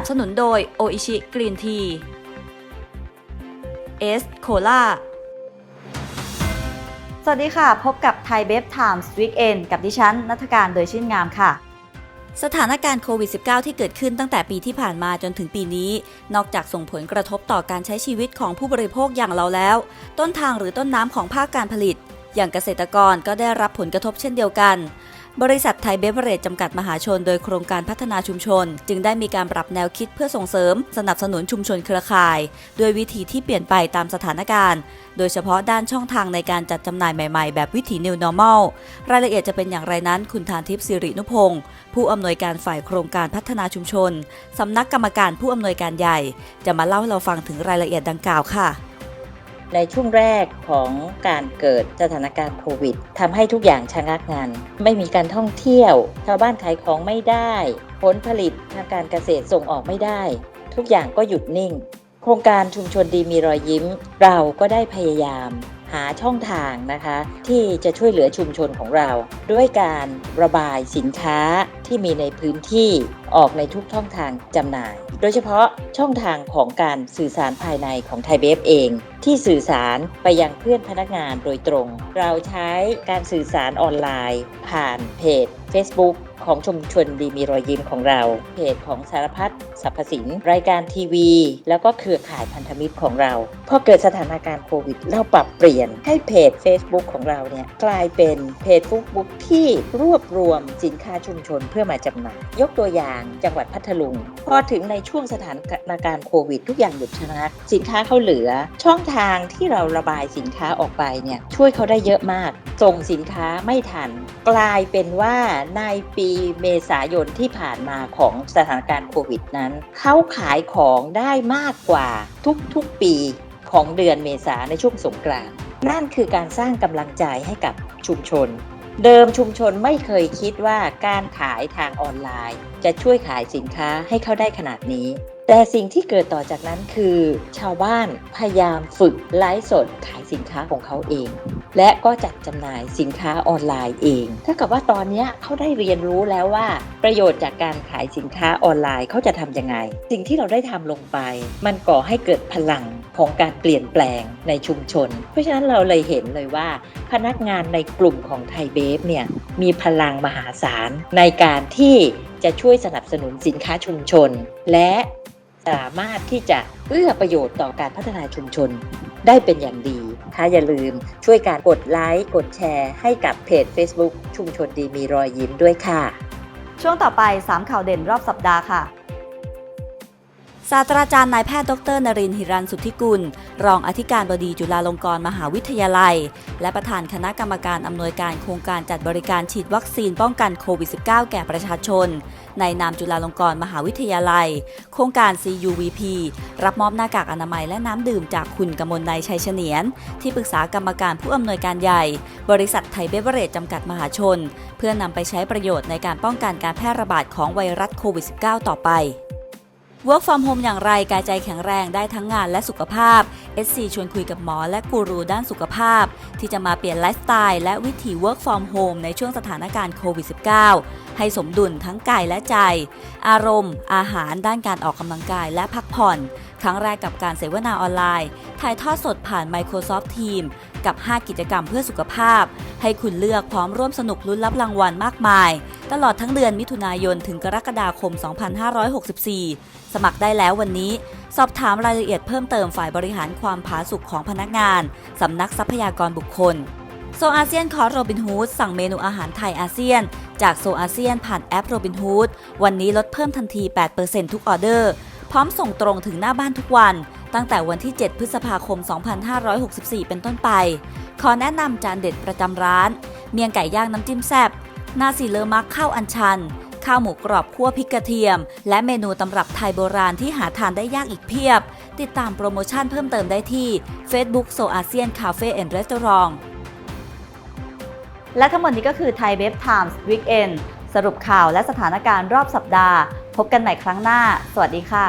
นับสนุนโดยโออิชิกรีนทีเอสโคลาสวัสดีค่ะ พบกับไทยเบฟไทม์สวีคเอนกับดิฉันนัทการโดยชื่นงามค่ะ สถานการณ์โควิด -19 ที่เกิดขึ้นตั้งแต่ปีที่ผ่านมาจนถึงปีนี้ นอกจากส่งผลกระทบต่อการใช้ชีวิตของผู้บริโภคอย่างเราแล้ว ต้นทางหรือต้นน้ำของภาคการผลิต อย่างเกษตรกรก็ได้รับผลกระทบเช่นเดียวกัน บริษัทไทยเบเวอเรจจำกัดมหาชน โดยโครงการพัฒนาชุมชน จึงได้มีการปรับแนวคิดเพื่อส่งเสริม สนับสนุนชุมชนเครือข่าย ด้วยวิธีที่เปลี่ยนไปตามสถานการณ์ โดยเฉพาะด้านช่องทางในการจัดจำหน่ายใหม่ๆ แบบวิถี New Normal รายละเอียดจะเป็นอย่างไรนั้นคุณทานทิพย์สิรินุพงศ์ผู้อำนวยการฝ่ายโครงการพัฒนาชุมชนสำนักกรรมการผู้อำนวยการใหญ่ จะมาเล่าให้เราฟังถึงรายละเอียดดังกล่าวค่ะ ในช่วงแรกของการเกิดสถานการณ์โควิดทำให้ทุกอย่างชะงักงัน ไม่มีการท่องเที่ยว ชาวบ้านขายของไม่ได้ ผลผลิตทางการเกษตรส่งออกไม่ได้ ทุกอย่างก็หยุดนิ่ง โครงการชุมชนดีมีรอยยิ้ม เราก็ได้พยายาม หาช่องทางนะคะ ที่จะช่วยเหลือชุมชนของเรา ด้วยการระบายสินค้าที่มีในพื้นที่ออกในทุกช่องทางจำหน่าย โดยเฉพาะช่องทางของการสื่อสารภายในของไทยเบฟเอง ที่สื่อสารไปยังเพื่อนพนักงานโดยตรง เราใช้การสื่อสารออนไลน์ ผ่านเพจ Facebook ของชุมชนดีมีรอยยิ้มของเราเพจของสารพัดสรรพสินรายการทีวี แล้วก็เครือข่ายพันธมิตรของเราพอเกิดสถานการณ์โควิดเราปรับเปลี่ยนให้เพจ Facebook ของเราเนี่ยกลายเป็นเพจ Facebook ที่รวบรวมสินค้าชุมชนเพื่อมาจำหน่ายยกตัวอย่างจังหวัดพัทลุงพอถึงในช่วงสถานการณ์โควิด ทุกอย่างหยุดชะงักสินค้าเขาเหลือ ช่องทางที่เราระบายสินค้าออกไปเนี่ยช่วยเขาได้เยอะมากส่งสินค้าไม่ทัน กลายเป็นว่าในปีเมษายนที่ผ่านมาของสถานการณ์โควิดนั้น เขาขายของได้มากกว่าทุกๆปีของเดือนเมษาในช่วงสงกรานต์นั่นคือการสร้างกำลังใจให้กับชุมชน เดิมชุมชนไม่เคยคิดว่าการขายทางออนไลน์ จะช่วยขายสินค้าให้เขาได้ขนาดนี้ แต่สิ่งที่เกิดต่อจากนั้นคือ ชาวบ้านพยายามฝึกไลฟ์สดขายสินค้าของเขาเอง และก็จัดจำหน่ายสินค้าออนไลน์เองถ้ากับว่าตอนนี้เขาได้เรียนรู้แล้วว่า ประโยชน์จากการขายสินค้าออนไลน์เขาจะทำยังไง สิ่งที่เราได้ทำลงไป มันก่อให้เกิดพลังของการเปลี่ยนแปลงในชุมชน เพราะฉะนั้นเราเลยเห็นเลยว่า พนักงานในกลุ่มของไทยเบฟเนี่ยมีพลังมหาศาลในการที่จะช่วยสนับสนุนสินค้าชุมชน และ สามารถที่จะเอื้อประโยชน์ต่อการพัฒนาชุมชนได้เป็นอย่างดีถ้าอย่าลืมช่วยการกดไลค์กดแชร์ให้กับเพจ Facebook ชุมชนดีมีรอยยิ้มด้วยค่ะ ช่วงต่อไป 3 ข่าวเด่นรอบสัปดาห์ค่ะ ศาสตราจารย์นายแพทย์ดรนรินทร์หิรันสุทธิกุล รองอธิการบดีจุฬาลงกรณ์มหาวิทยาลัย และประธานคณะกรรมการอำนวยการโครงการจัดบริการฉีดวัคซีนป้องกันโควิด -19 แก่ประชาชน ในนามจุฬาลงกรณ์มหาวิทยาลัย โครงการ CUVP รับมอบหน้ากากอนามัยและน้ำดื่มจากคุณกมลนายชัยเฉนียน ที่ปรึกษากรรมการผู้อำนวยการใหญ่ บริษัทไทยเบเวอเรจจำกัดมหาชน เพื่อนำไปใช้ประโยชน์ในการป้องกันการแพร่ระบาดของไวรัสโควิด -19 ต่อไป Work from home อย่างไรกายใจแข็งแรงได้ทั้งงานและสุขภาพ SC ชวนคุยกับหมอและกูรูด้านสุขภาพ ที่จะมาเปลี่ยนไลฟ์สไตล์และวิถี Work from home ในช่วงสถานการณ์โควิด -19 ให้สมดุลทั้งกายและใจ อารมณ์ อาหารด้านการออกกำลังกายและพักผ่อน ครั้งแรกกับการเสวนาออนไลน์ ถ่ายทอดสดผ่าน Microsoft Teams กับ 5 กิจกรรมเพื่อสุขภาพ ให้คุณเลือกพร้อมร่วมสนุกลุ้นรับรางวัลมากมาย ตลอดทั้งเดือนมิถุนายนถึงกรกฎาคม 2564 สมัครได้แล้ววันนี้ สอบถามรายละเอียดเพิ่มเติมฝ่ายบริหารความผาสุกของพนักงาน สำนักทรัพยากรบุคคล โซอาเซียนคอโรบินฮูดสั่งเมนูอาหารไทยอาเซียน จากโซอาเซียนผ่านแอปโรบินฮูดวันนี้ลดเพิ่มทันที 8%ทุกออเดอร์ พร้อมส่งตรงถึงหน้าบ้านทุกวัน ตั้งแต่วันที่ 7 พฤษภาคม 2564 เป็นต้นไป ขอแนะนำจานเด็ดประจำร้าน เมียงไก่ย่างน้ำจิ้มแซ่บ นาสีเลอมักข้าวอัญชัน ข้าวหมูกรอบคั่วพริกกระเทียม และเมนูตำรับไทยโบราณที่หาทานได้ยากอีกเพียบ ติดตามโปรโมชั่นเพิ่มเติมได้ที่ Facebook So ASEAN Cafe and Restaurant และทั้งหมดนี้ก็คือไทยเบฟไทมส์วีคเอนสรุปข่าวและสถานการณ์รอบสัปดาห์ พบกันใหม่ครั้งหน้า สวัสดีค่ะ